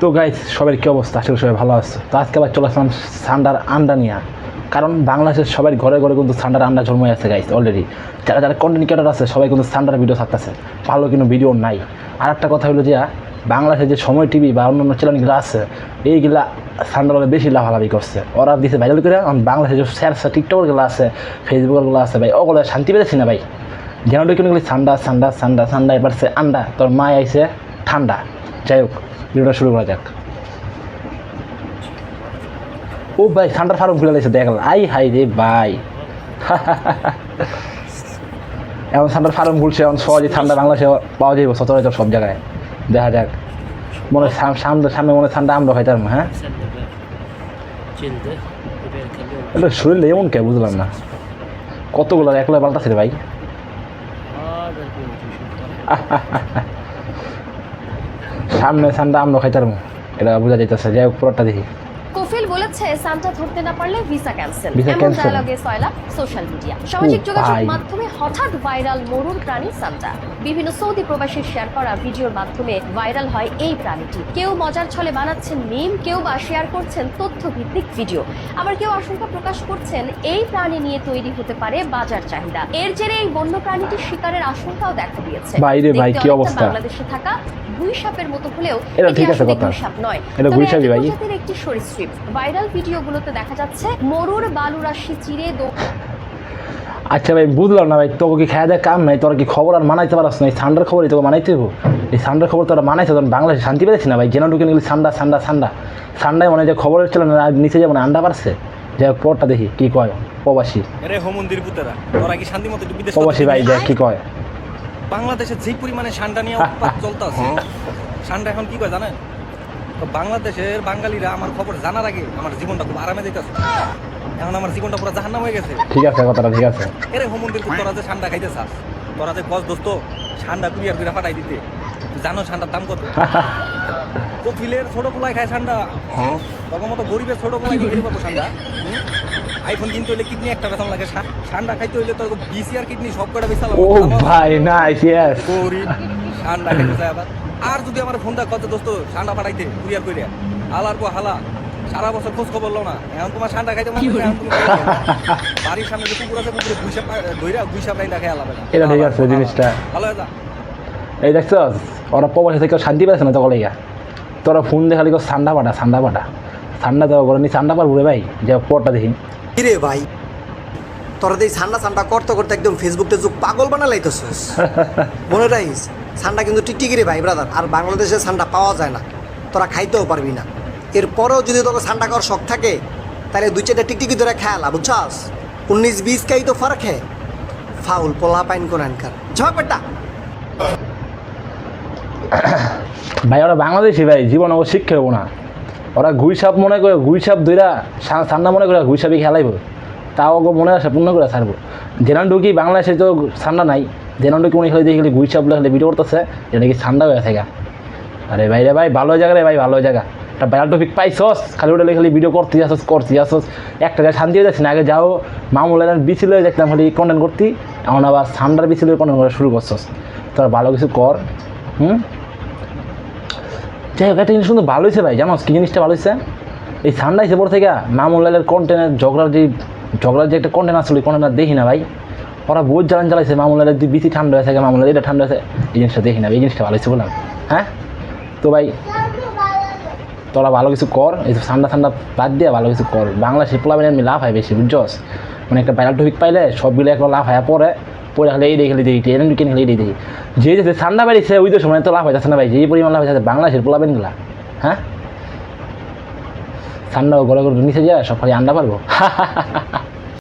তো গাইজ সবার কী অবস্থা? আসলে সবাই ভালো আছে। তো আজকে আবার চলে আসলাম সান্ডার আন্ডা নিয়ে। কারণ বাংলাদেশের সবার ঘরে ঘরে কিন্তু সান্ডার আন্ডা জন্ম আছে গাইজ অলরেডি যারা যারা কন্টেন্ট ক্রিয়েটার আছে, সবাই কিন্তু সান্ডার ভিডিও থাকতেছে ভালো কিন্তু ভিডিও নাই। আর একটা কথা হলো যে বাংলাদেশের যে সময় টিভি বা অন্যান্য চ্যানেলগুলো আছে, এইগুলা সান্ডার বেশি লাভালাভি করছে। ওরা দিছে ভাইরাল করে, এখন বাংলাদেশের যে শেয়ার টিকটকগুলো আছে ফেসবুকগুলো আছে, ভাই, ওগুলো শান্তি পেতেছি না, ভাই। যেন কিন্তু সান্ডা সান্ডা ঠান্ডা ঠান্ডা এবার সে আন্ডা, তোর মা আইছে ঠান্ডা। যাই হোক ভিডিওটা শুরু করা যাক। ও ভাই, ঠান্ডার ফার্ম খুলে লাগছে দেখ। আই, হাই রে ভাই। এখন ঠান্ডার ফার্ম খুলছে এখন সহজে ঠান্ডা বাংলাদেশে পাওয়া যাবে সচরাচর সব জায়গায়। দেখা যাক। মনে সামনে সামনে মনে ঠান্ডা আমরা খাইতাম হ্যাঁ. এটা শরীরে এমন কে, বুঝলাম না। কতগুলো, একলা পাল্টাছে রে ভাই. সামনে সানটা আমরা খাইতারমু এটা বোঝা যাইতেছে। যাই হোক পুরোটা দেখি। বলেছে সান্টা ধরতে না পারলে ভিসা ক্যান্সেল। এমন? ডায়ালগে সয়লাব সোশ্যাল মিডিয়া সামাজিক যোগাযোগ মাধ্যমে হঠাৎ ভাইরাল মরুর প্রাণী সান্টা বিভিন্ন সৌদি প্রবাসীর শেয়ার করা ভিডিওর মাধ্যমে ভাইরাল হয় এই প্রাণীটি। কেউ মজার ছলে বানাচ্ছেন মিম কেউ বা শেয়ার করছেন তথ্য ভিত্তিক ভিডিও আবার কেউ আশঙ্কা প্রকাশ করছেন এই প্রাণী নিয়ে তৈরি হতে পারে বাজার চাহিদা। এর জেরে এই বন্য প্রাণীটির শিকারের আশঙ্কাও দেখা দিয়েছে। ভাই রে ভাই, কি অবস্থা। বাংলাদেশে থাকা গুই সাপের মতো হলেও এটা ঠিক আছে কথা। সাপ নয়। এটা গুই সাপই ভাই। একটি সরীসৃপ। ভাইরাল ভিডিওগুলোতে দেখা যাচ্ছে মরুর বালুরাশি চিরে দো- আচ্ছা ভাই বুঝলাম না ভাই তোকে কি খেয়া দেয় কাম নাই? তোরা কি খবর আর মানাইতে পারস না? এই ঠান্ডার খবরই তোকে মানাইতে হব এই ঠান্ডার খবর তোরা মানাইছে তখন বাংলাদেশে শান্তি পেয়েছি না ভাই? যেন ঢুকে নিলি ঠান্ডা ঠান্ডা ঠান্ডা। ঠান্ডায় মনে হয় যে খবর ছিল না নিচে যাব না আন্ডা পারছে। যাই হোক পরটা দেখি কি কয়। প্রবাসী। আরে হোমন্দির পুতেরা তোরা কি শান্তি মতো বিদেশ প্রবাসী ভাই দেখ কি কয়। বাংলাদেশে যে পরিমাণে ঠান্ডা নিয়ে উৎপাত চলতেছে ঠান্ডা এখন কি কয় জানেন? তো বাংলাদেশের বাঙালিরা আমার খবর জানার আগে আমার জীবনটা খুব আরামে যেতেছে এখন আমার জীবনটা পুরো জাহান্নাম হয়ে গেছে। ঠিক আছে কথাটা ঠিক আছে। এরে হোমন্দির তোরা যে ঠান্ডা খাইতে চাস তোরা যে কস দোস্ত ঠান্ডা কুরিয়ার করে ফাটাই দিতে জানো ঠান্ডার দাম কত? কফিলের ছোট পোলায় খায় ঠান্ডা। তখন মতো গরিবের ছোট পোলায় খেতে পাবো ঠান্ডা? আইফোন কিনতে হইলে কিডনি একটা বেতন লাগে। ঠান্ডা খাইতে হইলে তোর বিসি আর কিডনি সব কটা বেশি ও ভাই নাইস ইয়েস ঠান্ডা খাইতে আবার। আর যদি আমার ফোন দেয় কত দোস্ত ঠান্ডা পাঠাইতে কুরিয়ার করে হালার পর হালা সারা বছর খোঁজ খবর লো না। এখন তোমার ঠান্ডা খাইতে মনে এখন তুমি বাড়ির সামনে যে কুকুর আছে কুকুরে গুইসাপ ধইরা খাই আলাবে এটা ঠিক আছে জিনিসটা। ভালো যা। এই দেখছস ওরা প্রবাসী থেকে শান্তি পেয়েছে না তখন ইয়া তোরা ফোন দেখালি কো ঠান্ডা পাটা ঠান্ডা পাটা ঠান্ডা দেওয়া করে নি ঠান্ডা পারব রে ভাই যা পরটা দেখি। কিরে ভাই? তোরা এই ঠান্ডা ঠান্ডা করতে করতে একদম ফেসবুকতে যুগ পাগল বানা লাইতেছিস মনে রাখিস ঠান্ডা কিন্তু টিকটিকি রে ভাই ব্রাদার আর বাংলাদেশে ঠান্ডা পাওয়া যায় না তোরা খাইতেও পারবি না। এরপরেও যদি তোকে ঠান্ডা খাওয়ার শখ থাকে তাহলে দুই চারটা টিকটিকি ধরে খেয়ালা বুঝছাস? উনিশ বিশ কাই তো ফারাক হে। ফাউল পোলা পাইন কোরআনকার ঝক বেটা। ভাই ওরা বাংলাদেশি ভাই জীবন ও শিক্ষা হব না। ওরা গুই সাপ মনে করে গুই সাপ দইরা সা- ঠান্ডা মনে করে গুই সাপই খেলাইব। তাও ওকে মনে আসে পূর্ণ করে ছাড়বো। জেনান ঢুকি বাংলাদেশে তো ঠান্ডা নাই জেনান ঢুকি মনে খেলে দেখি খালি গুই সাপ খালি ভিডিও করতেছে এটা কি ঠান্ডা হয়ে থাকে। আরে ভাই রে ভাই, ভালো জায়গা রে ভাই, ভালো জায়গা। একটা ভাইরাল টপিক পাইছস, খালি ওটা খালি ভিডিও করতে আসস করতে আসস। একটা জায়গায় শান্তি হয়ে যাচ্ছে না, আগে যাও মামুলের বিছিল হয়ে দেখলাম খালি কন্টেন্ট করতি, এখন আবার ঠান্ডার বিছিল কন্টেন্ট করা শুরু করছস। তোরা ভালো কিছু কর, হুম? যাই হোক, একটা জিনিস কিন্তু ভালো হয়েছে ভাই জানোস কি জিনিসটা ভালো হয়েছে? এই ঠান্ডা হিসেবে পর থেকে মামুলালের কন্টেন্টের ঝগড়ার যে ঝগড়ার যে একটা কন্টেন্ট আসলে কন্টেন্ট দেখি না ভাই। ওরা বহুত জ্বালান জ্বালাইছে মামুলালের যদি বেশি ঠান্ডা হয়ে থাকে মামুলাল এটা ঠান্ডা হয়েছে, এই জিনিসটা দেখি না এই জিনিসটা ভালো হয়েছে বললাম। হ্যাঁ? তো ভাই, তোরা ভালো কিছু কর, এই সব ঠান্ডা ঠান্ডা বাদ দিয়ে ভালো কিছু কর। বাংলা শিপলা মানে আমি লাভ হয় বেশি, বুঝছস? মানে একটা ভাইরাল টপিক পাইলে সবগুলো একবার লাভ হয় পরে পরে খালি এই দেখে দেখি ট্রেন কিনে খালি এই দেখি যে যে ঠান্ডা বাড়িছে, ওই তো সময় তো লাভ হয়ে যাচ্ছে না ভাই যে পরিমাণ লাভ হয়ে যাচ্ছে বাংলাদেশের পোলাবেনগুলা হ্যাঁ? ঠান্ডা গড়ে গড়ে নিচে যায়, সব খালি আন্ডা পারব।